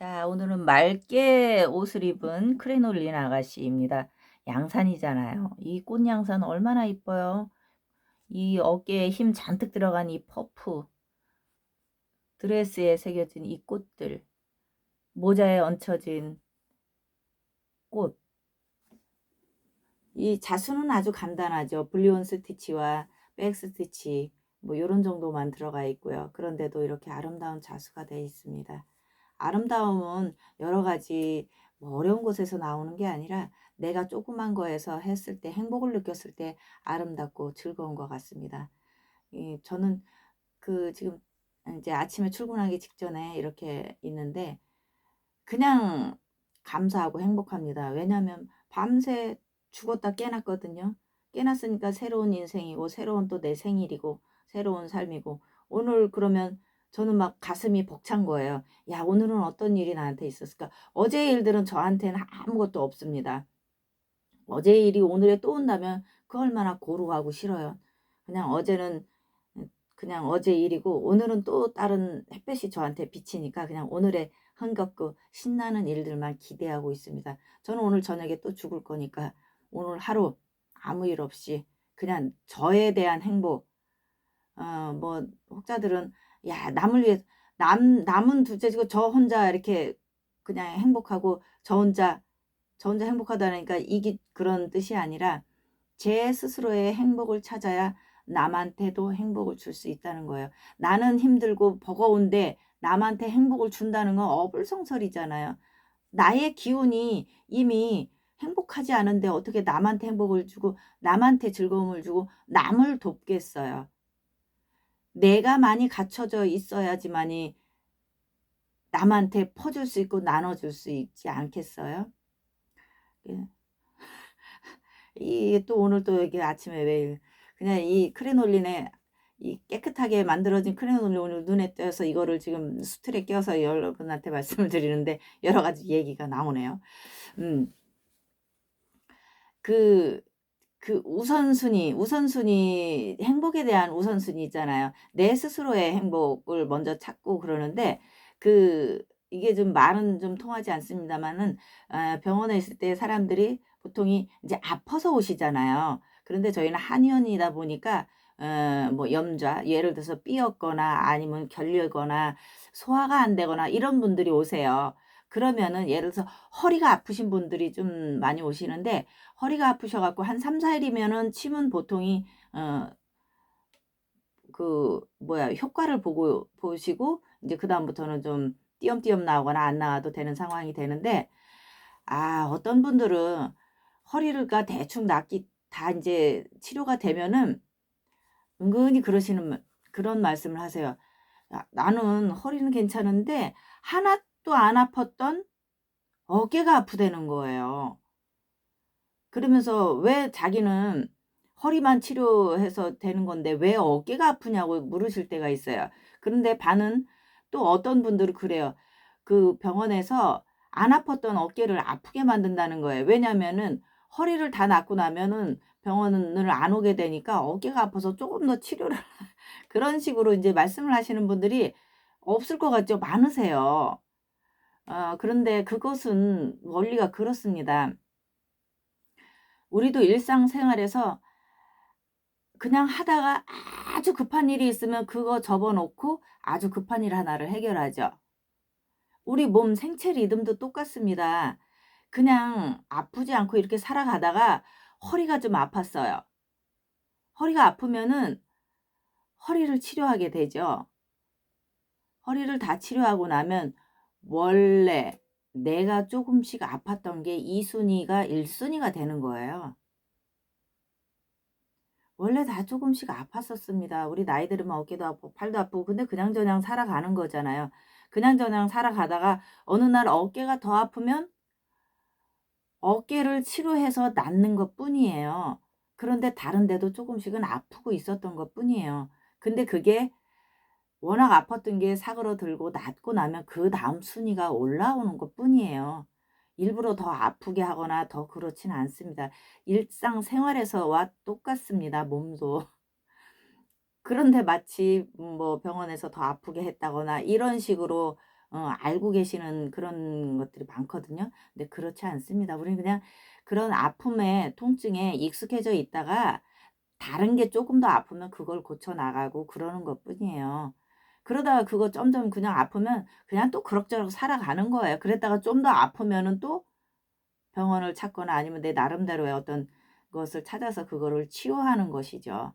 자, 오늘은 맑게 옷을 입은 크레놀린 아가씨입니다. 양산이잖아요. 이 꽃양산 얼마나 이뻐요. 이 어깨에 힘 잔뜩 들어간 이 퍼프, 드레스에 새겨진 이 꽃들, 모자에 얹혀진 꽃. 이 자수는 아주 간단하죠. 블리온 스티치와 백 스티치 뭐 요런 정도만 들어가 있고요. 그런데도 이렇게 아름다운 자수가 되어 있습니다. 아름다움은 여러 가지 뭐 어려운 곳에서 나오는 게 아니라 내가 조그만 거에서 했을 때 행복을 느꼈을 때 아름답고 즐거운 것 같습니다. 이 저는 그 지금 이제 아침에 출근하기 직전에 이렇게 있는데 그냥 감사하고 행복합니다. 왜냐하면 밤새 죽었다 깨났거든요. 깨났으니까 새로운 인생이고 새로운 또 내 생일이고 새로운 삶이고 오늘 그러면 저는 막 가슴이 벅찬 거예요. 야, 오늘은 어떤 일이 나한테 있었을까? 어제의 일들은 저한테는 아무것도 없습니다. 어제의 일이 오늘에 또 온다면 그 얼마나 고루하고 싫어요. 그냥 어제는 그냥 어제 일이고 오늘은 또 다른 햇볕이 저한테 비치니까 그냥 오늘의 흥겹고 신나는 일들만 기대하고 있습니다. 저는 오늘 저녁에 또 죽을 거니까 오늘 하루 아무 일 없이 그냥 저에 대한 행복 어, 뭐 혹자들은 야 남을 위해 남 남은 둘째지고 저 혼자 이렇게 그냥 행복하고 저 혼자 저 혼자 행복하다니까 이게 그런 뜻이 아니라 제 스스로의 행복을 찾아야 남한테도 행복을 줄 수 있다는 거예요. 나는 힘들고 버거운데 남한테 행복을 준다는 건 어불성설이잖아요. 나의 기운이 이미 행복하지 않은데 어떻게 남한테 행복을 주고 남한테 즐거움을 주고 남을 돕겠어요. 내가 많이 갖춰져 있어야지만이 남한테 퍼줄 수 있고 나눠줄 수 있지 않겠어요? 예. 이또 오늘 또 여기 아침에 왜 그냥 이 크레놀린에 이 깨끗하게 만들어진 크레놀린 오늘 눈에 띄어서 이거를 지금 수틀에 껴서 여러분한테 말씀을 드리는데 여러 가지 얘기가 나오네요. 음. 그, 그 우선순위, 우선순위, 행복에 대한 우선순위 있잖아요. 내 스스로의 행복을 먼저 찾고 그러는데, 그, 이게 좀 말은 좀 통하지 않습니다만은, 어, 병원에 있을 때 사람들이 보통이 이제 아파서 오시잖아요. 그런데 저희는 한의원이다 보니까, 어, 뭐 염좌, 예를 들어서 삐었거나 아니면 결리거나 소화가 안 되거나 이런 분들이 오세요. 그러면은 예를 들어서 허리가 아프신 분들이 좀 많이 오시는데 허리가 아프셔 갖고 한 3-4 일이면은 침은 보통이 어 그 뭐야 효과를 보고 보시고 이제 그 다음부터는 좀 띄엄띄엄 나오거나 안 나와도 되는 상황이 되는데 아 어떤 분들은 허리가 대충 낫기 다 이제 치료가 되면은 은근히 그러시는 그런 말씀을 하세요. 야, 나는 허리는 괜찮은데 하나 도안 아팠던 어깨가 아프다는 거예요. 그러면서 왜 자기는 허리만 치료해서 되는 건데 왜 어깨가 아프냐고 물으실 때가 있어요. 그런데 반은 또 어떤 분들은 그래요. 그 병원에서 안 아팠던 어깨를 아프게 만든다는 거예요. 왜냐면은 허리를 다 낫고 나면은 병원을 안 오게 되니까 어깨가 아파서 조금 더 치료를 그런 식으로 이제 말씀을 하시는 분들이 없을 것 같죠? 많으세요. 어, 그런데 그것은 원리가 그렇습니다. 우리도 일상생활에서 그냥 하다가 아주 급한 일이 있으면 그거 접어놓고 아주 급한 일 하나를 해결하죠. 우리 몸 생체 리듬도 똑같습니다. 그냥 아프지 않고 이렇게 살아가다가 허리가 좀 아팠어요. 허리가 아프면은 허리를 치료하게 되죠. 허리를 다 치료하고 나면 원래 내가 조금씩 아팠던 게 2순위가 1순위가 되는 거예요. 원래 다 조금씩 아팠었습니다. 우리 나이 들으면 어깨도 아프고 팔도 아프고 근데 그냥저냥 살아가는 거잖아요. 그냥저냥 살아가다가 어느 날 어깨가 더 아프면 어깨를 치료해서 낫는 것 뿐이에요. 그런데 다른 데도 조금씩은 아프고 있었던 것 뿐이에요. 근데 그게 워낙 아팠던 게 사그러들고 낫고 나면 그 다음 순위가 올라오는 것 뿐이에요. 일부러 더 아프게 하거나 더 그렇지는 않습니다. 일상생활에서와 똑같습니다. 몸도. 그런데 마치 뭐 병원에서 더 아프게 했다거나 이런 식으로 어, 알고 계시는 그런 것들이 많거든요. 근데 그렇지 않습니다. 우리는 그냥 그런 아픔에 통증에 익숙해져 있다가 다른 게 조금 더 아프면 그걸 고쳐 나가고 그러는 것 뿐이에요. 그러다가 그거 점점 그냥 아프면 그냥 또 그럭저럭 살아가는 거예요. 그랬다가 좀 더 아프면은 또 병원을 찾거나 아니면 내 나름대로의 어떤 것을 찾아서 그거를 치유하는 것이죠.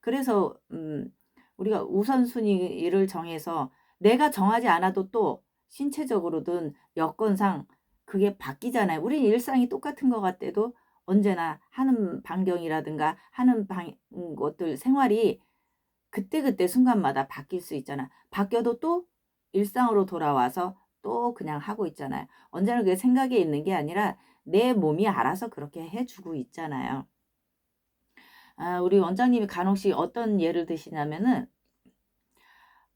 그래서 음 우리가 우선순위를 정해서 내가 정하지 않아도 또 신체적으로든 여건상 그게 바뀌잖아요. 우리 일상이 똑같은 것 같아도 언제나 하는 반경이라든가 하는 방 것들 생활이 그때그때 순간마다 바뀔 수 있잖아. 바뀌어도 또 일상으로 돌아와서 또 그냥 하고 있잖아요. 언제나 그게 생각에 있는 게 아니라 내 몸이 알아서 그렇게 해주고 있잖아요. 아, 우리 원장님이 간혹씩 어떤 예를 드시냐면은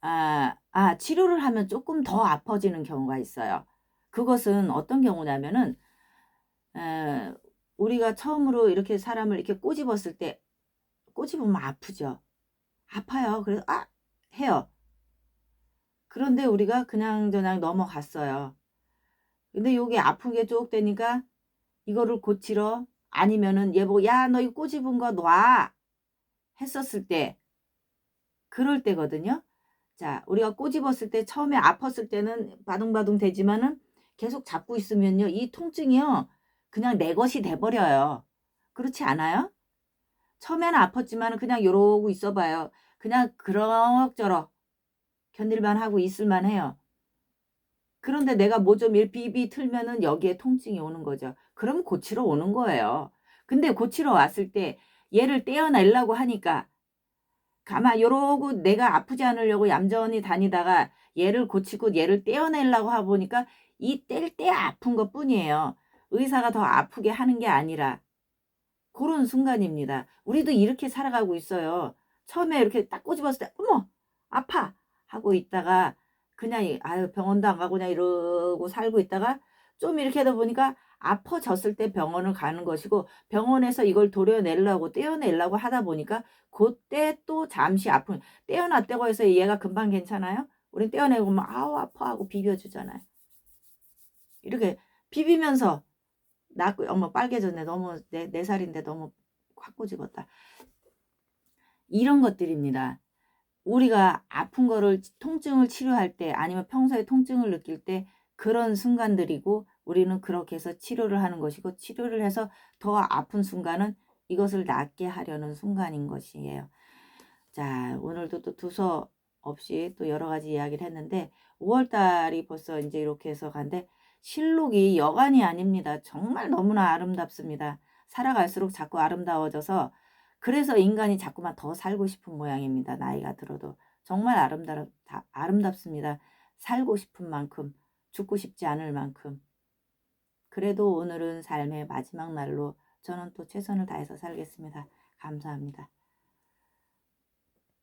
아, 아, 치료를 하면 조금 더 아파지는 경우가 있어요. 그것은 어떤 경우냐면은 에, 우리가 처음으로 이렇게 사람을 이렇게 꼬집었을 때 꼬집으면 아프죠. 아파요. 그래서 아 해요. 그런데 우리가 그냥 저냥 넘어갔어요. 근데 요게 아픈 게 쭉 되니까 이거를 고치러 아니면은 얘 보고 야 너이 꼬집은 거 놔 했었을 때 그럴 때거든요. 자 우리가 꼬집었을 때 처음에 아팠을 때는 바둥바둥 되지만은 계속 잡고 있으면요 이 통증이요 그냥 내 것이 돼 버려요. 그렇지 않아요? 처음에는 아팠지만 그냥 이러고 있어봐요. 그냥 그럭저럭 견딜만 하고 있을만 해요. 그런데 내가 뭐 좀 비비 틀면은 여기에 통증이 오는 거죠. 그럼 고치러 오는 거예요. 근데 고치러 왔을 때 얘를 떼어내려고 하니까 가만 요러고 내가 아프지 않으려고 얌전히 다니다가 얘를 고치고 얘를 떼어내려고 하다 보니까 이 뗄 때 아픈 것 뿐이에요. 의사가 더 아프게 하는 게 아니라 그런 순간입니다. 우리도 이렇게 살아가고 있어요. 처음에 이렇게 딱 꼬집었을 때 어머 아파 하고 있다가 그냥 아유 병원도 안 가고 그냥 이러고 살고 있다가 좀 이렇게 하다 보니까 아파졌을 때 병원을 가는 것이고 병원에서 이걸 도려내려고 떼어내려고 하다 보니까 그때 또 잠시 아픈 떼어놨다고 해서 얘가 금방 괜찮아요? 우린 떼어내고 막 아우 아파 하고 비벼주잖아요. 이렇게 비비면서 낫고 어머 빨개졌네 너무 내, 네 살인데 너무 확 꼬집었다. 이런 것들입니다. 우리가 아픈 거를 통증을 치료할 때 아니면 평소에 통증을 느낄 때 그런 순간들이고 우리는 그렇게 해서 치료를 하는 것이고 치료를 해서 더 아픈 순간은 이것을 낫게 하려는 순간인 것이에요. 자, 오늘도 또 두서 없이 또 여러 가지 이야기를 했는데 5월 달이 벌써 이제 이렇게 해서 간데 실록이 여간이 아닙니다. 정말 너무나 아름답습니다. 살아갈수록 자꾸 아름다워져서 그래서 인간이 자꾸만 더 살고 싶은 모양입니다. 나이가 들어도 정말 아름답 아름답습니다. 살고 싶은 만큼 죽고 싶지 않을 만큼 그래도 오늘은 삶의 마지막 날로 저는 또 최선을 다해서 살겠습니다. 감사합니다.